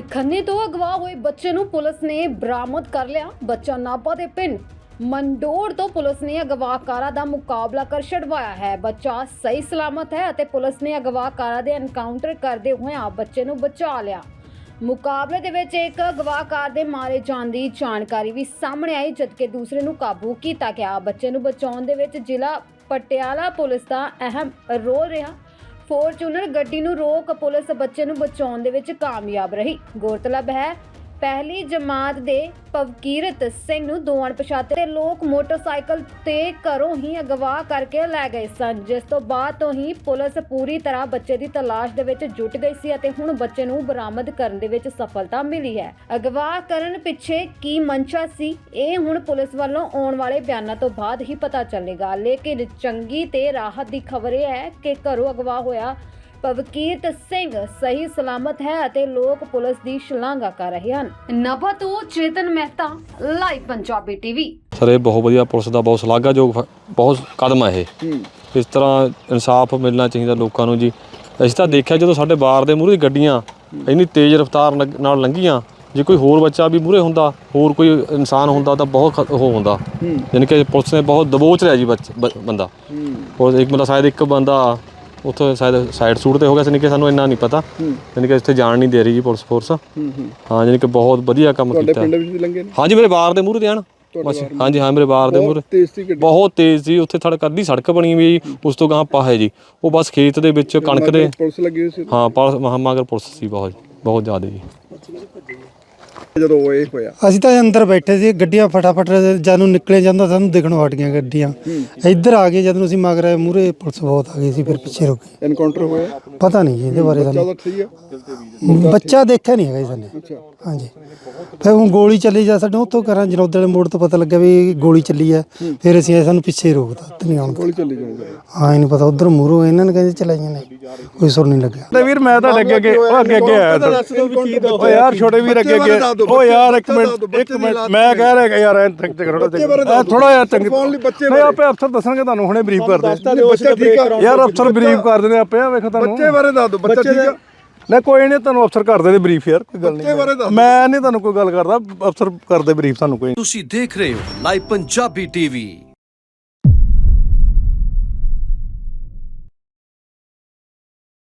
ਖੰਨੇ ਤੋਂ ਅਗਵਾ ਹੋਏ ਬੱਚੇ ਨੂੰ ਪੁਲਿਸ ਨੇ ਬਰਾਮਦ ਕਰ ਲਿਆ। ਬੱਚਾ ਨਾਭਾ ਦੇ ਪਿੰਡ ਮੰਡੋਰ ਤੋਂ ਪੁਲਿਸ ਨੇ ਅਗਵਾਕਾਰਾਂ ਦਾ ਮੁਕਾਬਲਾ ਕਰ ਛਡਵਾਇਆ ਹੈ। ਬੱਚਾ ਸਹੀ ਸਲਾਮਤ ਹੈ ਅਤੇ ਪੁਲਿਸ ਨੇ ਅਗਵਾਕਾਰਾਂ ਦੇ ਐਨਕਾਊਂਟਰ ਕਰਦੇ ਹੋਏ ਆ ਬੱਚੇ ਨੂੰ ਬਚਾ ਲਿਆ। ਮੁਕਾਬਲੇ ਦੇ ਵਿੱਚ ਇੱਕ ਅਗਵਾਕਾਰ ਦੇ ਮਾਰੇ ਜਾਣ ਦੀ ਜਾਣਕਾਰੀ ਵੀ ਸਾਹਮਣੇ ਆਈ, ਜਦਕਿ ਦੂਸਰੇ ਨੂੰ ਕਾਬੂ ਕੀਤਾ ਗਿਆ। ਬੱਚੇ ਨੂੰ ਬਚਾਉਣ ਦੇ ਵਿੱਚ ਜ਼ਿਲ੍ਹਾ ਪਟਿਆਲਾ ਪੁਲਿਸ ਦਾ ਅਹਿਮ ਰੋਲ ਰਿਹਾ। ਫੋਰਚੂਨਰ ਗੱਡੀ ਨੂੰ ਰੋਕ ਪੁਲਿਸ ਬੱਚੇ ਨੂੰ ਬਚਾਉਣ ਦੇ ਵਿੱਚ ਕਾਮਯਾਬ ਰਹੀ। ਗੌਰਤਲਬ ਹੈ ਪਹਿਲੀ ਜਮਾਤ ਦੇ ਪਵਕੀਰਤ ਸਿੰਘ ਨੂੰ ਦੋ ਅਣਪਛਾਤੇ ਲੋਕ ਮੋਟਰਸਾਈਕਲ ਤੇ ਘਰੋਂ ਹੀ ਅਗਵਾ ਕਰਕੇ ਲੈ ਗਏ ਸਨ, ਜਿਸ ਤੋਂ ਬਾਅਦ ਤੋਂ ਹੀ ਪੁਲਿਸ ਪੂਰੀ ਤਰ੍ਹਾਂ ਬੱਚੇ ਦੀ ਤਲਾਸ਼ ਦੇ ਵਿੱਚ ਜੁਟ ਗਈ ਸੀ ਅਤੇ ਹੁਣ ਬੱਚੇ ਨੂੰ ਬਰਾਮਦ ਕਰਨ ਦੇ ਵਿੱਚ ਸਫਲਤਾ ਮਿਲੀ ਹੈ। ਅਗਵਾ ਕਰਨ ਪਿੱਛੇ ਕੀ ਮਨਸ਼ਾ ਸੀ, ਇਹ ਹੁਣ ਪੁਲਿਸ ਵੱਲੋਂ ਆਉਣ ਵਾਲੇ ਬਿਆਨਾਂ ਤੋਂ ਬਾਅਦ ਹੀ ਪਤਾ ਚੱਲੇਗਾ, ਲੇਕਿਨ ਚੰਗੀ ਤੇ ਰਾਹਤ ਦੀ ਖਬਰ ਇਹ ਹੈ ਕਿ ਘਰੋਂ ਅਗਵਾ ਹੋਇਆ ਪਵਕੀਰਤ ਸਿੰਘ ਸਹੀ ਸਲਾਮਤ ਹੈ ਅਤੇ ਲੋਕ ਪੁਲਿਸ ਦੀ ਸ਼ਲਾਘਾ ਕਰ ਰਹੇ ਹਨ। ਨਭਾ ਤੋਂ Chetan Mehta live Punjabi TV sir ਇਹ ਬਹੁਤ ਵਧੀਆ ਪੁਲਿਸ ਦਾ ਬਹੁਤ ਸ਼ਲਾਘਾਯੋਗ ਫ- ਬਹੁਤ ਕਦਮ ਹੈ ਇਹ। ਇਸ ਤਰ੍ਹਾਂ ਇਨਸਾਫ ਮਿਲਣਾ ਚਾਹੀਦਾ ਲੋਕਾਂ ਨੂੰ ਜੀ। ਅਸੀਂ ਤਾਂ ਦੇਖਿਆ ਜਦੋਂ ਸਾਡੇ ਬਾਰ ਦੇ ਮੂਹਰੇ ਗੱਡੀਆਂ ਇੰਨੀ ਤੇਜ਼ ਰਫ਼ਤਾਰ ਨਗ- ਨਾਲ ਲੰਘੀਆਂ ਜੇ ਕੋਈ ਹੋਰ ਬੱਚਾ ਵੀ ਮੂਹਰੇ ਹੁੰਦਾ ਹੋਰ ਕੋਈ ਇਨਸਾਨ ਹੁੰਦਾ ਤਾਂ ਬਹੁਤ ਖ- ਉਹ ਹੁੰਦਾ। ਯਾਨੀ ਕਿ ਪੁਲਿਸ ਨੇ ਬਹੁਤ ਦਬੋਚ ਲਿਆ ਜੀ ਬੱਚ- ਬ- ਬੰਦਾ। ਔਰ ਇੱਕ ਬੰਦਾ ਸ਼ਾਇਦ ਇੱਕ ਬੰਦਾ ਉੱਥੋਂ ਸ਼ਾਇਦ ਸਾਈਡ ਸੂਟ ਤੇ ਹੋ ਗਿਆ ਸੀ ਕਿ ਸਾਨੂੰ ਇੰਨਾ ਨਹੀਂ ਪਤਾ। ਯਾਨੀ ਕਿ ਇੱਥੇ ਜਾਣ ਨਹੀਂ ਦੇ ਰਹੀ ਜੀ ਪੁਲਿਸ ਫੋਰਸ ਹਾਂ ਯਾਨੀ ਕਿ ਬਹੁਤ ਵਧੀਆ ਕੰਮ ਤੁਹਾਡੇ ਕੀਤਾ। ਪਿੰਡ ਵਿੱਚ ਵੀ ਲੰਗੇ ਨੇ? ਹਾਂਜੀ ਮੇਰੇ ਬਾਰ ਦੇ ਮੂਹਰੇ ਬਸ ਹਾਂਜੀ ਹਾਂ ਮੇਰੇ ਬਾਰ ਦੇ ਮੂਹਰੇ। ਬਹੁਤ ਤੇਜ਼ ਸੀ ਉੱਥੇ ਸੜਕ ਅੱਧੀ ਸੜਕ ਬਣੀ ਹੋਈ ਜੀ ਉਸ ਤੋਂ ਗਾਂ ਪਾਹ ਹੈ ਜੀ। ਉਹ ਬਸ ਖੇਤ ਦੇ ਵਿੱਚ ਕਣਕ ਦੇ ਪੁਲਿਸ ਲੱਗੀ ਹੋਈ ਸੀ ਹਾਂ ਮਹਾਮਾਗਰ ਪੁਲਿਸ ਸੀ ਬਹੁਤ ਬਹੁਤ ਜ਼ਿਆਦਾ ਜੀ। ਜਦੋਂ ਉਹ ਇਹ ਹੋਇਆ। ਅਸੀਂ ਤਾਂ ਅੰਦਰ ਬੈਠੇ ਸੀ ਗੱਡੀਆਂ ਫਟਾਫਟ ਜਦ ਨੂੰ ਨਿਕਲੇ ਜਾਂਦਾ ਸਾਨੂੰ ਦਿਖਣੋਂ ਹਟ ਗਈਆਂ ਗੱਡੀਆਂ। ਇੱਧਰ ਆ ਗਏ ਜਦ ਨੂੰ ਅਸੀਂ ਮਗਰ ਆਏ ਮੂਰੇ ਪੁਲਿਸ ਬਹੁਤ ਆ ਗਈ ਸੀ ਫਿਰ ਪਿੱਛੇ ਰੁਕੇ ਐਨਕਾਊਂਟਰ ਹੋਇਆ? ਪਤਾ ਨਹੀਂ ਜੀ ਇਹਦੇ ਬਾਰੇ ਸਾਨੂੰ। ਚਲੋ ਠੀਕ ਆ? ਬੱਚਾ ਦੇਖਿਆ ਨਹੀਂ ਹੈਗਾ ਜੀ ਸਾਨੇ। ਅੱਛਾ। ਹਾਂਜੀ। ਫਿਰ ਹੁਣ ਗੋਲੀ ਚੱਲੀ ਜਾ ਸਾਡੇ ਉੱਥੋਂ ਕਰਾਂ ਜਨੌਦ ਵਾਲੇ ਮੋੜ ਤੋਂ ਪਤਾ ਲੱਗਿਆ ਵੀ ਗੋਲੀ ਚੱਲੀ ਹੈ। ਫਿਰ ਅਸੀਂ ਆਏ, ਸਾਨੂੰ ਪਿੱਛੇ ਰੋਕਦਾ ਤੇ ਨਹੀਂ ਆਉਣ ਗੋਲੀ ਚੱਲੀ ਜਾਂਦੀ ਹਾਂ ਇਹ ਨਹੀਂ ਪਤਾ ਉਧਰ ਮੂਰੋਂ ਇਹਨਾਂ ਨੇ ਕਹਿੰਦੇ ਚਲਾਈਆਂ ਨੇ। ਕੋਈ ਸੁਰ ਨਹੀਂ ਲੱਗਿਆ। ਤੇ ਵੀਰ ਮੈਂ ਤੁਹਾਡੇ ਅੱਗੇ ਅੱਗੇ ਉਹ ਅੱਗੇ ਅੱਗੇ ਆਇਆ। ਤਾਂ ਓ ਯਾਰ ਛੋਟੇ ਵੀਰ ਅੱਗੇ ਅੱਗੇ ਓ ਯਾਰ ਇੱਕ ਮਿੰਟ ਇੱਕ ਮਿੰਟ ਮੈਂ ਕਹਿ ਰਿਹਾ ਯਾਰ ਐ ਤੱਕ ਥੋੜਾ ਥੋੜਾ ਜਿਹਾ ਚੰਗੀ ਫੋਨ ਲਈ ਬੱਚੇ ਨਹੀਂ ਆਪੇ ਅਫਸਰ ਦੱਸਣਗੇ ਤੁਹਾਨੂੰ ਹੁਣੇ ਬਰੀਫ ਕਰਦੇ। ਬੱਚਾ ਠੀਕ ਆ? ਯਾਰ ਅਫਸਰ ਬਰੀਫ ਕਰ ਦਿੰਦੇ ਆਪੇ ਆ ਵੇਖੋ ਤੁਹਾਨੂੰ। ਬੱਚੇ ਬਾਰੇ ਦੱਸ ਦਿਓ ਬੱਚਾ ਠੀਕ ਆ? ਨਹੀਂ ਕੋਈ ਨਹੀਂ ਤੁਹਾਨੂੰ ਅਫਸਰ ਕਰ ਦੇਣੇ ਬਰੀਫ ਯਾਰ ਕੋਈ ਗੱਲ ਬੱਚੇ ਬਾਰੇ ਦੱਸ ਨਹੀਂ ਮੈਂ ਨਹੀਂ ਤੁਹਾਨੂੰ ਕੋਈ ਗੱਲ ਕਰਦਾ ਅਫਸਰ ਕਰਦੇ ਬਰੀਫ ਤੁਹਾਨੂੰ ਕੋਈ। ਤੁਸੀਂ ਦੇਖ ਰਹੇ ਹੋ ਲਾਈਵ ਪੰਜਾਬੀ ਟੀਵੀ।